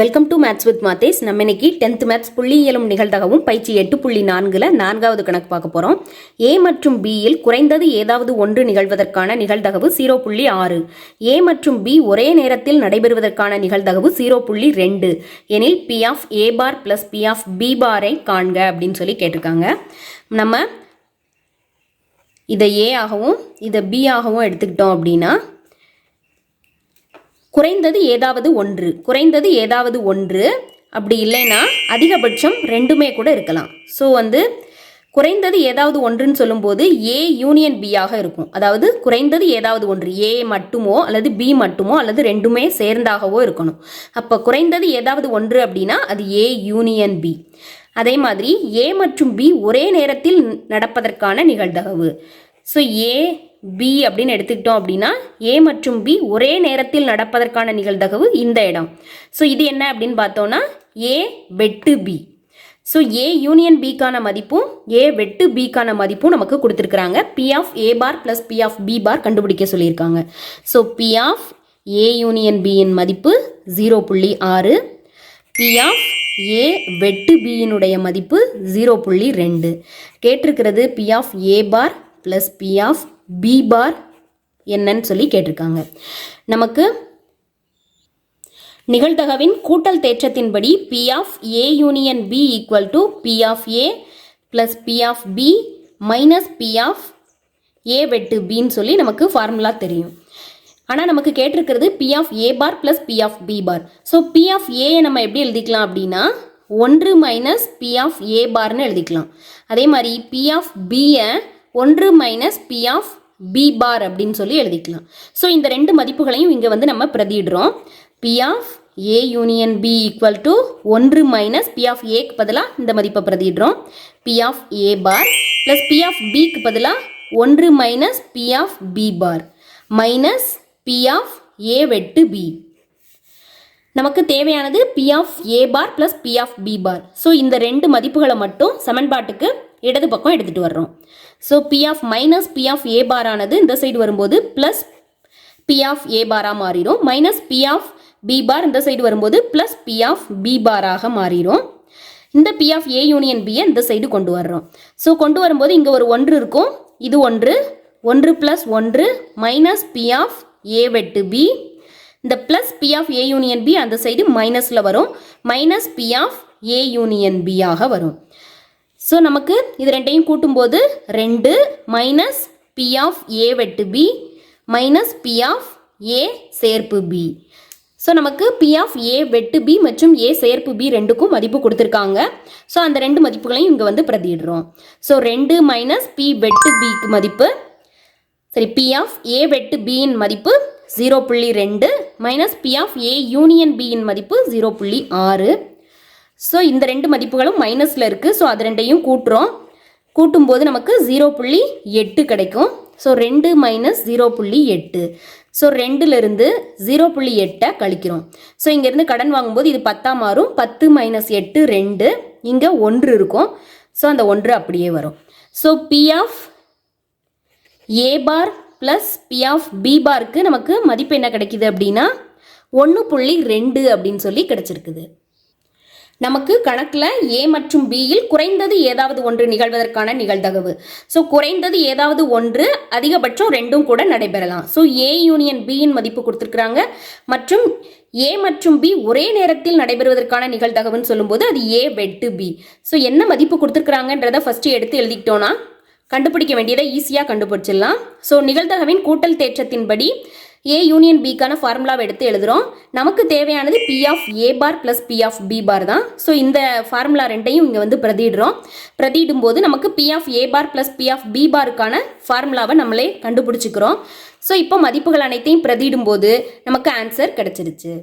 Welcome to maths with Mathesh நம்ம இன்னைக்கு tenth maths புள்ளியியலும் நிகழ்தகவும் பயிற்சி எட்டு புள்ளி நான்குல நான்காவது கணக்கு பார்க்க போறோம். ஏ மற்றும் பியில் குறைந்தது ஏதாவது ஒன்று நிகழ்வதற்கான நிகழ்தகவு ஜீரோ புள்ளி ஆறு. ஏ மற்றும் பி ஒரே நேரத்தில் நடைபெறுவதற்கான நிகழ்தகவு ஜீரோ புள்ளி ரெண்டு. எனில் P of A bar plus P of B பாரை காண்க அப்படின்னு சொல்லி கேட்டிருக்காங்க. நம்ம இதை ஏ ஆகவும் இதை பி ஆகவும் எடுத்துக்கிட்டோம் அப்படின்னா குறைந்தது ஏதாவது ஒன்று குறைந்தது ஏதாவது ஒன்று அப்படி இல்லைன்னா அதிகபட்சம் ரெண்டுமே கூட இருக்கலாம். ஸோ வந்து குறைந்தது ஏதாவது ஒன்றுன்னு சொல்லும்போது ஏ யூனியன் பியாக இருக்கும். அதாவது குறைந்தது ஏதாவது ஒன்று ஏ மட்டுமோ அல்லது பி மட்டுமோ அல்லது ரெண்டுமே சேர்ந்தாகவோ இருக்கணும். அப்போ குறைந்தது ஏதாவது ஒன்று அப்படின்னா அது ஏ யூனியன் பி அதே மாதிரி ஏ மற்றும் பி ஒரே நேரத்தில் நடப்பதற்கான நிகழ்தகவு. ஸோ ஏ பி அப்படின்னு எடுத்துக்கிட்டோம் அப்படின்னா ஏ மற்றும் பி ஒரே நேரத்தில் நடப்பதற்கான நிகழ்தகவு இந்த இடம். ஸோ இது என்ன அப்படின்னு பார்த்தோம்னா ஏ வெட்டு பி ஸோ ஏ யூனியன் பிக்கான மதிப்பும் ஏ வெட்டு பிக்கான மதிப்பும் நமக்கு கொடுத்துருக்குறாங்க. P of A bar plus P of B bar கண்டுபிடிக்க சொல்லியிருக்காங்க. So P of A union பியின் மதிப்பு ஜீரோ புள்ளி ஆறு. பி ஆஃப் ஏ வெட்டு பியினுடைய மதிப்பு ஜீரோ புள்ளி ரெண்டு. கேட்டிருக்கிறது P of A bar plus P of B bar என்னன்னு சொல்லி கேட்டிருக்காங்க நமக்கு நிகழ்தகவின் கூட்டல் தேற்றத்தின்படி P of A union B equal to P of A plus P of B minus P of A வெட்டு பின்னு சொல்லி நமக்கு ஃபார்முலா தெரியும் ஆனால் நமக்கு கேட்டிருக்கிறது P of A bar plus P of B bar so P of ஏயை நம்ம எப்படி எழுதிக்கலாம் அப்படின்னா ஒன்று மைனஸ் பி ஆஃப் ஏ பார்னு எழுதிக்கலாம் அதே மாதிரி பி ஆஃப் பியை ஒன்று minus P of B bar அப்படின்னு சொல்லி எழுதிக்கலாம். ஸோ இந்த ரெண்டு மதிப்புகளையும் இங்கே வந்து நம்ம பிரதிடுறோம் P of A union B equal to ஒன்று மைனஸ் பி ஆஃப் ஏக்கு பதிலாக இந்த மதிப்பை பிரதிடுறோம் P of A bar plus P of பிக்கு பதிலாக ஒன்று minus P of B bar minus P of A வெட்டு பி நமக்கு தேவையானது P of A bar plus P of B bar so இந்த ரெண்டு மதிப்புகளை மட்டும் சமன்பாட்டுக்கு இடது பக்கம் எடுத்துகிட்டு வர்றோம். So P of minus P of A bar ஆனது இந்த சைடு வரும்போது ப்ளஸ் பி ஆஃப் ஏ பாராக மாறிடும் minus P of B bar இந்த சைடு வரும்போது ப்ளஸ் பி ஆஃப் பி பாராக மாறிடும் இந்த பி ஆஃப் ஏ யூனியன் பியை இந்த சைடு கொண்டு வர்றோம். ஸோ கொண்டு வரும்போது இங்கே ஒரு ஒன்று இருக்கும். இது ஒன்று. ஒன்று ப்ளஸ் ஒன்று மைனஸ் பி ஆஃப் ஏ வெட்டு பி இந்த plus P of A union B அந்த சைடு மைனஸில் வரும். Minus P of A union B ஆக வரும். ஸோ நமக்கு இது ரெண்டையும் கூட்டும்போது ரெண்டு மைனஸ் பி ஆஃப் ஏ வெட்டு B minus P of A சேர்ப்பு பி ஸோ நமக்கு பி ஆஃப் ஏ வெட்டு பி மற்றும் ஏ சேர்ப்பு பி ரெண்டுக்கும் மதிப்பு கொடுத்துருக்காங்க. ஸோ அந்த ரெண்டு மதிப்புகளையும் இங்கே வந்து பிரதிடுறோம் ஸோ ரெண்டு மைனஸ் பி வெட்டு பிக்கு மதிப்பு சரி பி ஆஃப் ஏ வெட்டு பியின் மதிப்பு ஜீரோ புள்ளி ரெண்டு minus P of A union பியின் மதிப்பு ஜீரோ புள்ளி ஆறு. ஸோ இந்த ரெண்டு மதிப்புகளும் மைனஸில் இருக்குது ஸோ அது ரெண்டையும் கூட்டுறோம். கூட்டும்போது நமக்கு ஜீரோ புள்ளி எட்டு கிடைக்கும். ஸோ ரெண்டு மைனஸ் ஜீரோ புள்ளி எட்டு. ஸோ ரெண்டுலேருந்து ஜீரோ புள்ளி எட்டை கழிக்கிறோம். ஸோ இங்கேருந்து கடன் வாங்கும்போது இது பத்தாக மாறும். பத்து மைனஸ் எட்டு ரெண்டு. இங்கே ஒன்று இருக்கும். ஸோ அந்த ஒன்று அப்படியே வரும். So P of A bar plus P of B பாருக்கு நமக்கு மதிப்பு என்ன கிடைக்கிது அப்படின்னா ஒன்று புள்ளி ரெண்டு அப்படின்னு சொல்லி கிடச்சிருக்குது. நமக்கு கணக்கில் ஏ மற்றும் பியில் குறைந்தது ஏதாவது ஒன்று நிகழ்வதற்கான நிகழ்தகவு. ஸோ குறைந்தது ஏதாவது ஒன்று அதிகபட்சம் ரெண்டும் கூட நடைபெறலாம். ஸோ ஏ யூனியன் பியின் மதிப்பு கொடுத்துருக்குறாங்க. மற்றும் ஏ மற்றும் பி ஒரே நேரத்தில் நடைபெறுவதற்கான நிகழ்தகவுன்னு சொல்லும்போது அது ஏ வெட்டு பி ஸோ என்ன மதிப்பு கொடுத்துருக்குறாங்கன்றத ஃபஸ்ட்டு எடுத்து எழுதிக்கிட்டோன்னா கண்டுபிடிக்க வேண்டியதை ஈஸியாக கண்டுபிடிச்சிடலாம். ஸோ நிகழ்தகவின் கூட்டல் தேற்றத்தின்படி ஏ யூனியன் பிக்கான ஃபார்முலாவை எடுத்து எழுதுகிறோம் நமக்கு தேவையானது P of A bar plus P of B bar தான். ஸோ இந்த ஃபார்முலா ரெண்டையும் இங்கே வந்து பிரதிடுறோம் பிரதிடும் போது நமக்கு P of A bar plus P of B பாருக்கான ஃபார்முலாவை நம்மளே கண்டுபிடிச்சிக்கிறோம். ஸோ இப்போ மதிப்புகள் அனைத்தையும் பிரதிடும் போது நமக்கு ஆன்சர் கிடச்சிருச்சு.